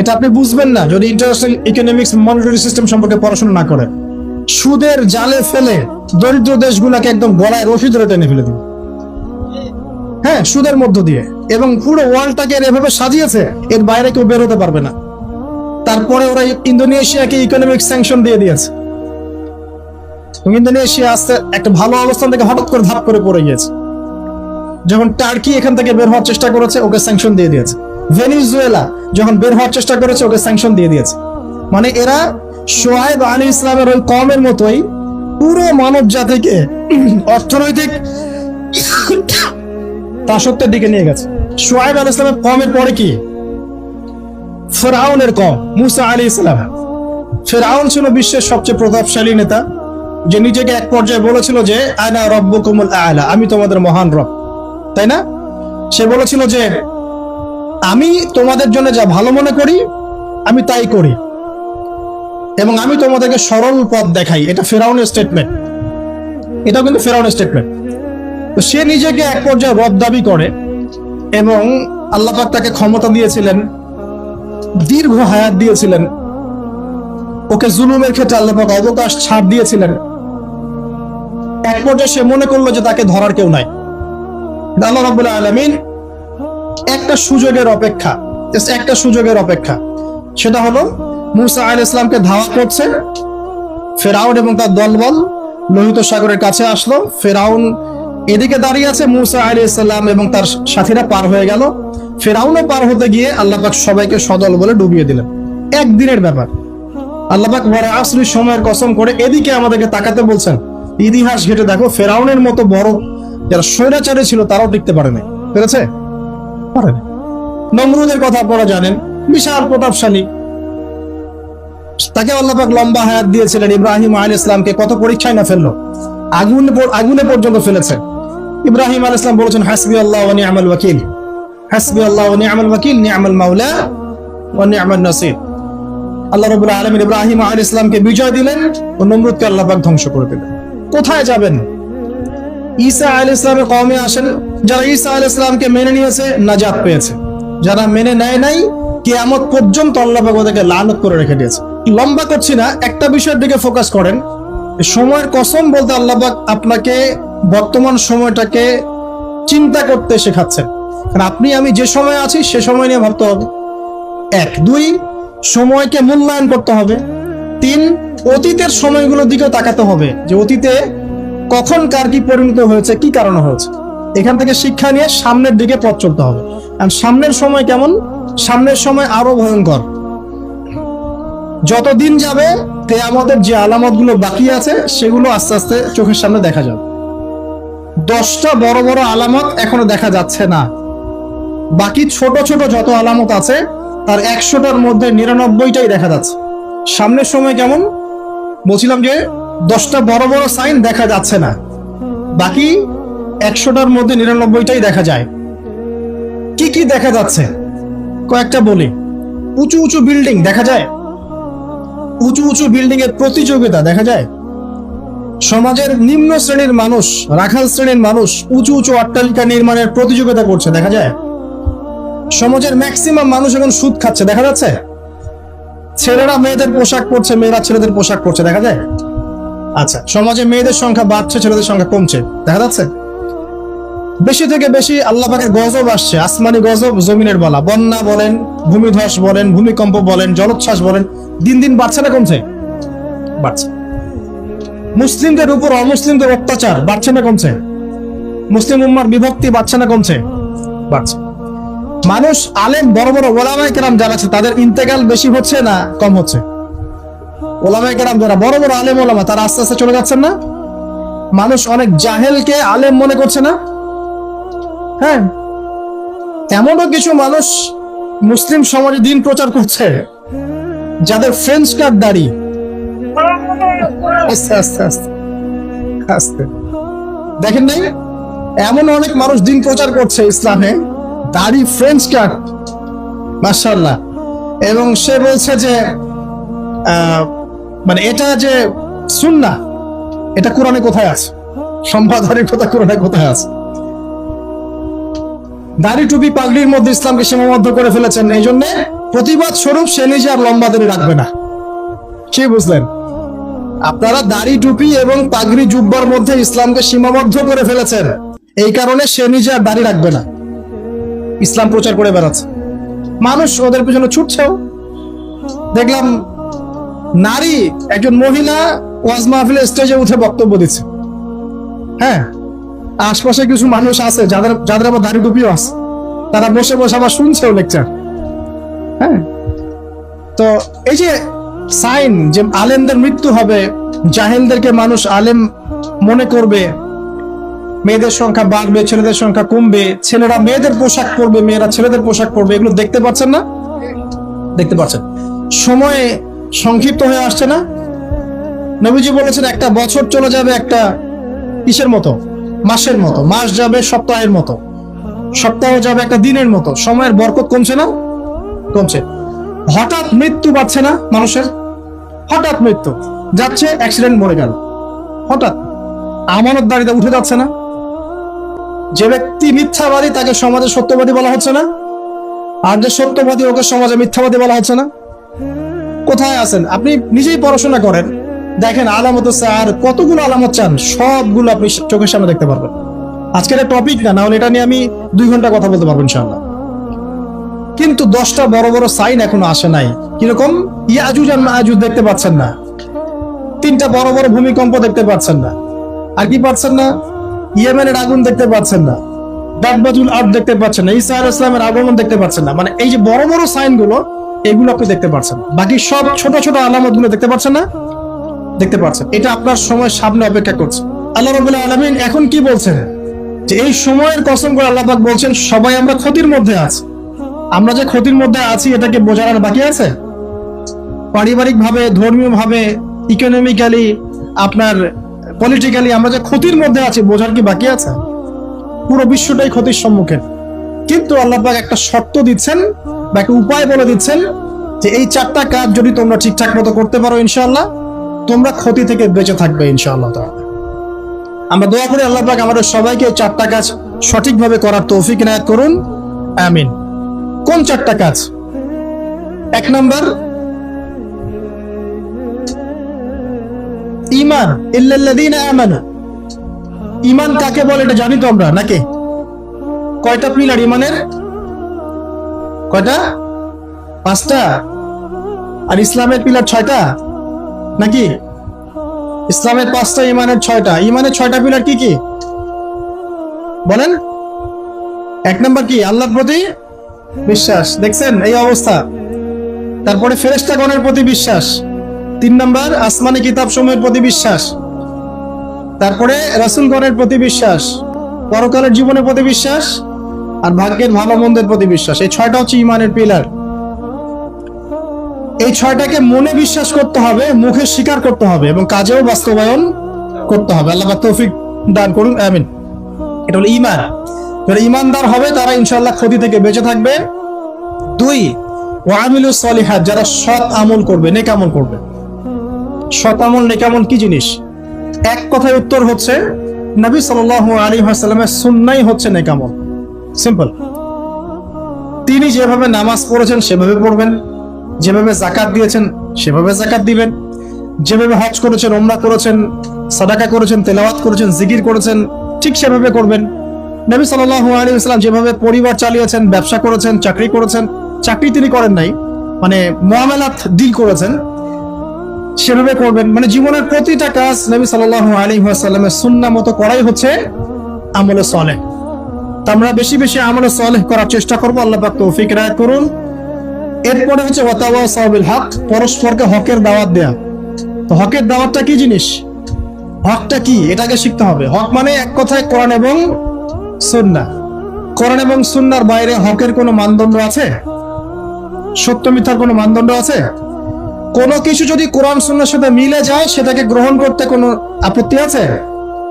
এটা আপনি বুঝবেন না যদি ইন্টারন্যাশনাল ইকোনমিক্স মনিটরি সিস্টেম সম্পর্কে পড়াশোনা না করেন সুদের জালে ফেলে দরিদ্র দেশগুলোকে একদম গলায় রশি ধরে টেনে ফেলে দিবে হ্যাঁ সুদের মধ্য দিয়ে। এবং পুরো ওয়ার্ল্ডটাকে এভাবে সাজিয়েছে, এর বাইরে কেউ বের হতে পারবে না। তারপরে ওরা ইন্দোনেশিয়াকে ইকোনমিক স্যাংশন দিয়ে দিয়েছে। ইন্দোনেশিয়া আস্তে একটা ভালো অবস্থান থেকে হঠাৎ করে ধাপ করে পড়ে গিয়েছে। যখন টার্কি এখান থেকে বের হওয়ার চেষ্টা করেছে, ওকে স্যাংশন দিয়ে দিয়েছে। ভেনিজুয়েলা যখন বের হওয়ার চেষ্টা করেছে, ওকে স্যাংশন দিয়ে দিয়েছে। মানে এরা সোহাইব আলী ইসলামের ওই কমের মতোই পুরো মানব জাতিকে অর্থনৈতিক দাসত্বের দিকে নিয়ে গেছে। সোহাইব আলী ইসলামের কমের পরে কি? ফেরাউনের কম, মুসা আলী ইসলাম। ফেরাউন ছিল বিশ্বের সবচেয়ে প্রতাপশালী নেতা। যে নিজেকে এক পর্যায়ে বলেছিল যে, আনা রব্বকুমুল আয়লা আমি তোমাদের মহান রব। তাই না? সে বলেছিল যে আমি তোমাদের জন্য যা ভালো মনে করি, আমি তাই করি। এবং আমি তোমাদেরকে সরল পথ দেখাই। এটা ফেরাউনের স্টেটমেন্ট এটাও কিন্তু ফেরাউনের স্টেটমেন্ট তো সে নিজেকে এক পর্যায়ে রব দাবি করে এবং আল্লাহ পাক তাকে ক্ষমতা দিয়েছিলেন, দীর্ঘ হায়াত দিয়েছিলেন। ওকে জুলুমের ক্ষেত্রে আল্লাহ পাক অবকাশ ছাড় দিয়েছিলেন। এক পর্যায়ে সে মনে করল যে তাকে ধরার কেউ নাই। আল্লাহ রাব্বুল আলামিন একটা সুযোগের অপেক্ষা একটা সুযোগের অপেক্ষা। সেটা হলো, মুসা আল ইসলামকে ধাওয়া করছে, ফেরাউন এবং তার দলবল লোহিত সাগরের কাছে আসলো, ফেরাউন এদিকে দাঁড়িয়ে আছে, মুসা আলী ইসলাম এবং তার সাথীরা পার হয়ে গেল। ফেরাউনও পার হতে গিয়ে আল্লাহ পাক সবাইকে সদল বলে ডুবিয়ে দিলেন। একদিনের ব্যাপার। আল্লাহ পাক বড় আসরির সময়ের কসম করে এদিকে আমাদেরকে তাকাতে বলছেন, ইতিহাস ঘেটে দেখো, ফেরাউনের মতো বড় যারা স্বৈরাচারী ছিল তারাও টিকতে পারে না পেরেছে? পারেনি। নমরুদের কথা আপনারা জানেন, বিশাল প্রতাপশালী। তাকে আল্লাপাক লম্বা হায়াত দিয়েছিলেন, ইব্রাহিম আল ইসলামকে কত পরীক্ষায় না ফেলল, আগুন আগুনে পর্যন্ত ফেলেছে। ইব্রাহিম আল ইসলাম বলেছেন হাসবি আল্লাহ ওয়া নি'মাল ওয়াকিল। হাসবি আল্লাহ ওয়া নি'মাল ওয়াকিল নি'মাল মাওলা ওয়া নি'মান নাসির। আল্লাহ ইব্রাহিম আল ইসলামকে বিজয় দিলেন ও নমরুদকে আল্লাপাক ধ্বংস করে দিলেন। কোথায় যাবেন? ঈসা আল ইসলামের কমে আসেন যারা ঈসা আল ইসলামকে মেনে নিয়েছে, নাজাত পেয়েছে। যারা মেনে নেয় নাই, কিয়ামত পর্যন্ত আল্লাহ ওদেরকে লানত করে রেখে দিয়েছে। লম্বা করছি না, একটা বিষয়ের দিকে ফোকাস করেন। সময়ের কসম বলতে আল্লাহবাক আপনাকে বর্তমান সময়টাকে চিন্তা করতে শেখাচ্ছেন। কারণ আপনি, আমি যে সময় আছি, সে সময় নিয়ে ভাবতে হবে। এক, দুই, সময়কে মূল্যায়ন করতে হবে। তিন, অতীতের সময়গুলোর দিকেও তাকাতে হবে। যে অতীতে কখন কার কি পরিণত হয়েছে, কি কারণে হয়েছে। এখান থেকে শিক্ষা নিয়ে সামনের দিকে পথ চলতে হবে। আর সামনের সময় কেমন? সামনের সময় আরও ভয়ঙ্কর। যত দিন যাবে আমাদের যে আলামতগুলো বাকি আছে, সেগুলো আস্তে আস্তে চোখের সামনে দেখা যাবে। দশটা বড় বড় আলামত এখনও দেখা যাচ্ছে না। বাকি ছোট ছোট যত আলামত আছে, তার একশোটার মধ্যে নিরানব্বইটাই দেখা যাচ্ছে। সামনের সময় কেমন? বলছিলাম যে, দশটা বড় বড় সাইন দেখা যাচ্ছে না। বাকি একশোটার মধ্যে নিরানব্বইটাই দেখা যায়। কি কি দেখা যাচ্ছে? কয়েকটা বলি। উঁচু উঁচু বিল্ডিং দেখা যায়? উঁচু উঁচু বিল্ডিং এর প্রতিযোগিতা দেখা যায়? সমাজের নিম্ন শ্রেণির মানুষ, রাখাল শ্রেণির মানুষ উঁচু উঁচু অট্টালিকা নির্মাণের প্রতিযোগিতা করছে, দেখা যায়? সমাজের ম্যাক্সিমাম মানুষ এখন সুদ খাচ্ছে, দেখা যাচ্ছে? ছেলেরা মেয়েদের পোশাক পরছে, মেয়েরা ছেলেদের পোশাক পরছে, দেখা যায়? আচ্ছা সমাজে মেয়েদের সংখ্যা বাড়ছে, ছেলেদের সংখ্যা কমছে, দেখা যাচ্ছে? বেশি থেকে বেশি আল্লাহ পাকের গজব আসছে। আসমানি গজব, জমিনের বলা। বন্যা বলেন, ভূমিধস বলেন, ভূমিকম্প বলেন, জলোচ্ছ্বাস বলেন, দিন দিন বাড়ছে না কমছে? বাড়ছে। মুসলিমদের উপর অমুসলিমদের অত্যাচার বাড়ছে না কমছে? মুসলিম উম্মার বিভক্তি বাড়ছে না কমছে? বাড়ছে। মানুষ, আলেম, বড় বড় ওলামায় কেরাম যারা আছে, তাদের ইন্তেকাল বেশি হচ্ছে না কম হচ্ছে? ওলামায় কেরাম যারা বড় বড় আলেম ওলামা, তারা আস্তে আস্তে চলে যাচ্ছেন না? মানুষ অনেক জাহেলকে আলেম মনে করছে না? হ্যাঁ এমনও কিছু মানুষ মুসলিম সমাজে দিন প্রচার করছে, যাদের ফ্রেঞ্চ কার্ড দাড়ি। আস্তে আস্তে আস্তে আস্তে। দেখেন নাই? এমন অনেক মানুষ দিন প্রচার করছে ইসলামে, দাড়ি ফ্রেঞ্চ কাট মার্শাল্লাহ এবং সে বলছে যে মানে এটা যে সুন্না এটা কোরআনে কোথায় আছে? সম্পাদনের কথা কোরআনে কোথায় আছে? দাড়ি টুপি পাগড়ির মধ্যে ইসলামকে সীমাবদ্ধ করে ফেলেছেন। এই জন্য প্রতিবাদ স্বরূপ সে নিজে আর লম্বা দাড়ি রাখবে না। কি বুঝলেন? আপনারা দাড়ি, টুপি এবং পাগড়ি জুব্বার মধ্যে ইসলামকে সীমাবদ্ধ করে ফেলেছেন। এই কারণে সে নিজে আর দাড়ি রাখবে না। ইসলাম প্রচার করে বেড়াচ্ছে। মানুষ ওদের পিছনে ছুটছেও। দেখলাম নারী একজন মহিলা ওয়াজ মাহফিলে স্টেজে উঠে বক্তব্য দিচ্ছে। হ্যাঁ আশপাশে কিছু মানুষ আছে, যাদের যাদের আবার দাড়ি টুপিও আছে। তারা বসে বসে আবার শুনছেও লেকচার হ্যাঁ? তো এই যে সাইন যে আলেমদের মৃত্যু হবে, জাহেলদেরকে মানুষ আলেম মনে করবে, মেয়েদের সংখ্যা বাড়বে, ছেলেদের সংখ্যা কমবে, ছেলেরা মেয়েদের পোশাক পরবে, মেয়েরা ছেলেদের পোশাক পরবে, এগুলো দেখতে পাচ্ছেন না? দেখতে পাচ্ছেন। সময়ে সংক্ষিপ্ত হয়ে আসছে না? নবীজি বলেছেন, একটা বছর চলে যাবে একটা কিসের মতো? মাসের মতো, মাস যাবে সপ্তাহের মতো, সপ্তাহ যাবে একটা দিনের মতো, সময়ের বরকত কমছে না? কমছে। হঠাৎ মৃত্যু পাচ্ছে না মানুষের? হঠাৎ মৃত্যু, যাচ্ছে অ্যাক্সিডেন্ট মরে গেল। হঠাৎ, আমানত দাঁড়িয়ে উঠে যাচ্ছে না? যে ব্যক্তি মিথ্যাবাদী, তাকে সমাজে সত্যবাদী বলা হচ্ছে না? আর যে সত্যবাদী, ওকে সমাজে মিথ্যাবাদী বলা হচ্ছে না? কোথায় আছেন? আপনি নিজেই পড়াশোনা করেন। দেখেন আলামত আর কতগুলো আলামত চান? সবগুলো আপনি চোখের সামনে দেখতে পারবেন। আজকের টপিক না নাহলে এটা নিয়ে আমি দুই ঘণ্টা কথা বলতে পারব ইনশাআল্লাহ। কিন্তু দশটা বড় বড় সাইন এখনও আসে নাই। কীরকম? ইয়াজুজ আর মাজুজ দেখতে পাচ্ছেন না। তিনটা বড় বড় ভূমিকম্প দেখতে পাচ্ছেন না। আর কি পাচ্ছেন না? ইয়েমেনের আগুন দেখতে পাচ্ছেন না। দাঁতবাজুল আর্ট দেখতে পাচ্ছেন না। ইসা ইসলামের আগমন দেখতে পাচ্ছেন না। মানে এই যে বড় বড় সাইনগুলো, এগুলো আপনি দেখতে পাচ্ছেন বাকি সব ছোট ছোট আলামতগুলো দেখতে পাচ্ছেন না? দেখতে পাচ্ছেন। এটা আপনার সময় সামনে অপেক্ষা করছে। আল্লাহ রবুল্লাহ আলমিন এখন কি বলছেন? যে এই সময়ের কসম করে আল্লাহবাক বলছেন, সবাই আমরা ক্ষতির মধ্যে আছি। আমরা যে ক্ষতির মধ্যে আছি, এটাকে বোঝার আর বাকি আছে? পারিবারিক ভাবে ধর্মীয় ভাবে ইকোনমিক্যালি আপনার পলিটিক্যালি আমরা যে ক্ষতির মধ্যে আছি, বোঝার কি বাকি আছে? পুরো বিশ্বটাই ক্ষতির সম্মুখীন। কিন্তু আল্লাহ পাক একটা শর্ত দিচ্ছেন বা একটা উপায় বলে দিচ্ছেন যে এই চারটা কাজ যদি তোমরা ঠিকঠাক মতো করতে পারো ইনশাআল্লাহ তোমরা ক্ষতি থেকে বেঁচে থাকবে, ইনশাআল্লাহ আমরা দোয়া করি আল্লাহ পাক আমাদের সবাইকে চারটা কাজ সঠিকভাবে করার তৌফিক ইনায়াত করুন। আমিন। কোন চারটা কাজ? এক নম্বর ইমান আমানু। ইমান কাকে বলে এটা জানি তো আমরা, নাকি? কয়টা পিলার ইমানের কয়টা? পাঁচটা। আর ইসলামের পিলার ছয়টা? নাকি? ইসলামের পাঁচটা, ইমানের ছয়টা। ইমানের ছয়টা পিলার কি কি? বলেন। এক নম্বর কি? আল্লাহর প্রতি বিশ্বাস। দেখছেন? এই অবস্থা। তারপরে ফেরেস্তাগণের প্রতি বিশ্বাস। তিন নম্বর, আসমানি কিতাব সময়ের প্রতি বিশ্বাস। তারপরে রাসুলগণের প্রতি বিশ্বাস। পরকালের জীবনের প্রতি বিশ্বাস। আর ভাগ্যের ভালো মন্দের প্রতি বিশ্বাস। এই ছয়টা হচ্ছে ইমানের পিলার এই ছয়টাকে মনে বিশ্বাস করতে হবে, মুখে স্বীকার করতে হবে এবং কাজেও বাস্তবায়ন করতে হবে। আল্লাহ তৌফিক দান করুন, আমিন। এটা হলো ইমান যারা ইমানদার হবে, তারা ইনশাল্লাহ ক্ষতি থেকে বেঁচে থাকবে। দুই ওয়ামিলু সলিহাত, যারা সৎ আমল করবে, নেক আমল করবে। সৎ আমল, নেক আমল কি জিনিস? এক কথায় উত্তর হচ্ছে, নবী সাল্লাল্লাহু আলাইহি ওয়াসাল্লামের সুন্নাই হচ্ছে নেক আমল। সিম্পল। তিনি যেভাবে নামাজ পড়েছেন, সেভাবে পড়বেন। যেভাবে জাকাত দিয়েছেন, সেভাবে জাকাত দিবেন। যেভাবে হজ করেছেন ওমরা করেছেন, সাদাকা করেছেন, তেলাওয়াত করেছেন, জিকির করেছেন, ঠিক সেভাবে করবেন। নবী সাল্লাল্লাহু আলাইহি ওয়াসাল্লাম যেভাবে পরিবার চালিয়েছেন, ব্যবসা করেছেন, চাকরি করেছেন, চাকরি তিনি করেন নাই মানে মুআমালাত ডিল করেছেন, সেভাবে করবেন। মানে জীবনের প্রতিটা কাজ নবী সাল্লাল্লাহু আলাইহি ওয়াসাল্লামের সুন্নাহ মতো করাই হচ্ছে আমলে সলেহ। তা আমরা বেশি বেশি আমলে সলেহ করার চেষ্টা করব। আল্লাহ পাক তৌফিক রায় করুন। এরপরে হচ্ছে ওয়াতাওয়াসাউ বিল হক, পরস্পরকে হকের দাওয়াত দেয়া। তো হকের দাওয়াতটা কি জিনিস? হকটা কি? এটাকে শিখতে হবে। হক মানে এক কথায় কোরআন এবং সুন্না। কোরআন এবং সুন্নার বাইরে হকের কোনো মানদণ্ড আছে? সত্য মিথ্যার কোনো মানদণ্ড আছে? কোনো কিছু যদি কোরআন সুন্নার সাথে মিলে যায়, সেটাকে গ্রহণ করতে কোনো আপত্তি আছে?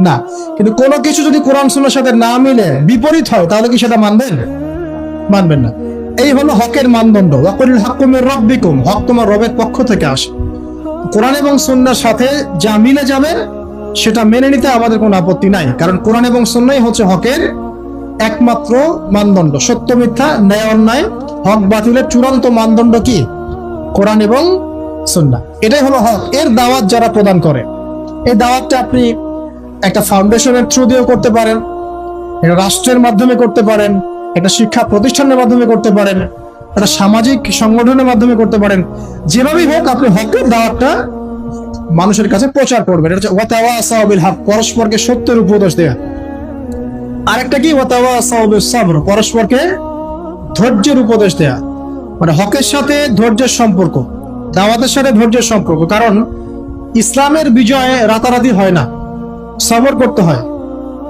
না। কিন্তু কোনো কিছু যদি কোরআন সুন্নার সাথে না মিলে, বিপরীত হয়, তাহলে কি সেটা মানবেন? মানবেন না। এই হলো হকের মানদণ্ড। ওয়াকুল হাকুমের রব্বিকুম। হক তোমার রবের পক্ষ থেকে আসে। কোরআন এবং সুন্নার সাথে যা মিলে যাবে, সেটা মেনে নিতে আমাদের কোনো আপত্তি নাই। কারণ কোরআন এবং সুন্নাই হচ্ছে হকের একমাত্র মানদণ্ড। সত্য, মিথ্যা, ন্যায়, অন্যায়, হক, বাতিলের চূড়ান্ত মানদণ্ড কি? কোরআন এবং সুন্নাহ। এটাই হলো হক। এর দাওয়াত যারা প্রদান করে, এই দাওয়াতটা আপনি একটা ফাউন্ডেশনের থ্রু দিয়েও করতে পারেন রাষ্ট্রের মাধ্যমে করতে পারেন। একটা শিক্ষা প্রতিষ্ঠানের মাধ্যমে করতে পারেন, একটা সামাজিক সংগঠনের মাধ্যমে করতে পারেন, যেভাবেই হোক আপনি হকের দাওয়াতটা মানুষের কাছে প্রচার করবেন। এটা হচ্ছে হক, পরস্পরকে সত্যের উপদেশ দেয়া। আরেকটা কি? সাবর, পরস্পরকে ধৈর্যের উপদেশ দেয়া। মানে হকের সাথে ধৈর্যের সম্পর্ক, দাওয়াতের সাথে ধৈর্যের সম্পর্ক। কারণ ইসলামের বিজয় রাতারাতি হয় না, সবর করতে হয়।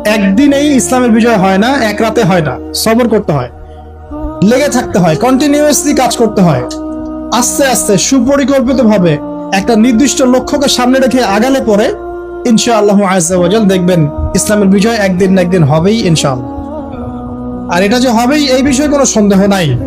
একদিনেই ইসলামের বিজয় হয় না, এক রাতে হয় না। সবর করতে হয়। লেগে থাকতে হয় কন্টিনিউয়াসলি কাজ করতে হয়। আস্তে আস্তে, সুপরিকল্পিতভাবে একটা নির্দিষ্ট লক্ষ্যকে সামনে রেখে আগালে পরে ইনশাআল্লাহ আজাল দেখবেন ইসলামের বিজয় একদিন না একদিন হবেই ইনশাআল্লাহ। আর এটা যে হবেই, এই বিষয়ে কোনো সন্দেহ নাই।